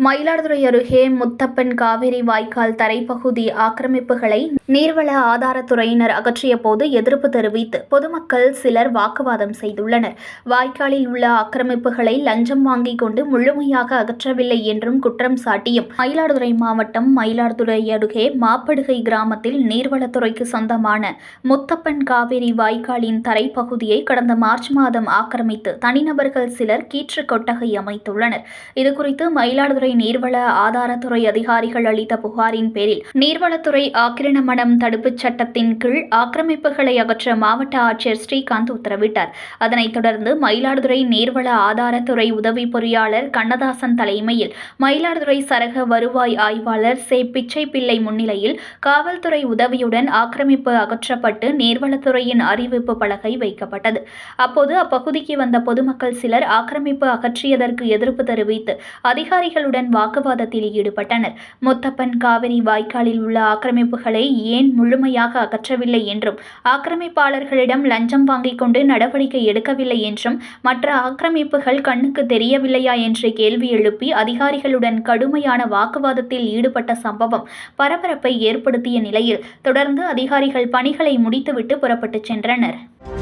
மயிலாடுதுறை அருகே முத்தப்பன் காவிரி வாய்க்கால் தரைப்பகுதி ஆக்கிரமிப்புகளை நீர்வள ஆதாரத்துறையினர் அகற்றிய போது எதிர்ப்பு தெரிவித்து பொதுமக்கள் சிலர் வாக்குவாதம் செய்துள்ளனர். வாய்க்காலில் உள்ள ஆக்கிரமிப்புகளை லஞ்சம் வாங்கிக் கொண்டு முழுமையாக அகற்றவில்லை என்றும் குற்றம் சாட்டியும் மயிலாடுதுறை மாவட்டம் மயிலாடுதுறை அருகே மாப்படுகை கிராமத்தில் நீர்வளத்துறைக்கு சொந்தமான முத்தப்பன் காவிரி வாய்க்காலின் தரைப்பகுதியை கடந்த மார்ச் மாதம் ஆக்கிரமித்து தனிநபர்கள் சிலர் கீற்று கொட்டகை அமைத்துள்ளனர். இதுகுறித்து மயிலாடுதுறை நீர்வள ஆதாரத்துறை அதிகாரிகள் அளித்த புகாரின் பேரில் நீர்வளத்துறை ஆக்கிரமணம் தடுப்புச் சட்டத்தின் கீழ் ஆக்கிரமிப்புகளை அகற்ற மாவட்ட ஆட்சியர் ஸ்ரீகாந்த் உத்தரவிட்டார். அதனைத் தொடர்ந்து மயிலாடுதுறை நீர்வள ஆதாரத்துறை உதவி பொறியாளர் கண்ணதாசன் தலைமையில் மயிலாடுதுறை சரக வருவாய் ஆய்வாளர் சே. பிச்சை பிள்ளை முன்னிலையில் காவல்துறை உதவியுடன் ஆக்கிரமிப்பு அகற்றப்பட்டு நீர்வளத்துறையின் அறிவிப்பு பலகை வைக்கப்பட்டது. அப்போது அப்பகுதிக்கு வந்த பொதுமக்கள் சிலர் ஆக்கிரமிப்பு அகற்றியதற்கு எதிர்ப்பு தெரிவித்து அதிகாரிகளுடன் வாக்குவாதத்தில் ஈடுபட்டனர். முத்தப்பன் காவிரி வாய்க்காலில் உள்ள ஆக்கிரமிப்புகளை ஏன் முழுமையாக அகற்றவில்லை என்றும் ஆக்கிரமிப்பாளர்களிடம் லஞ்சம் வாங்கிக் கொண்டு நடவடிக்கை எடுக்கவில்லை என்றும் மற்ற ஆக்கிரமிப்புகள் கண்ணுக்கு தெரியவில்லையா என்று கேள்வி எழுப்பி அதிகாரிகளுடன் கடுமையான வாக்குவாதத்தில் ஈடுபட்ட சம்பவம் பரபரப்பை ஏற்படுத்திய நிலையில் தொடர்ந்து அதிகாரிகள் பணிகளை முடித்துவிட்டு புறப்பட்டுச் சென்றனர்.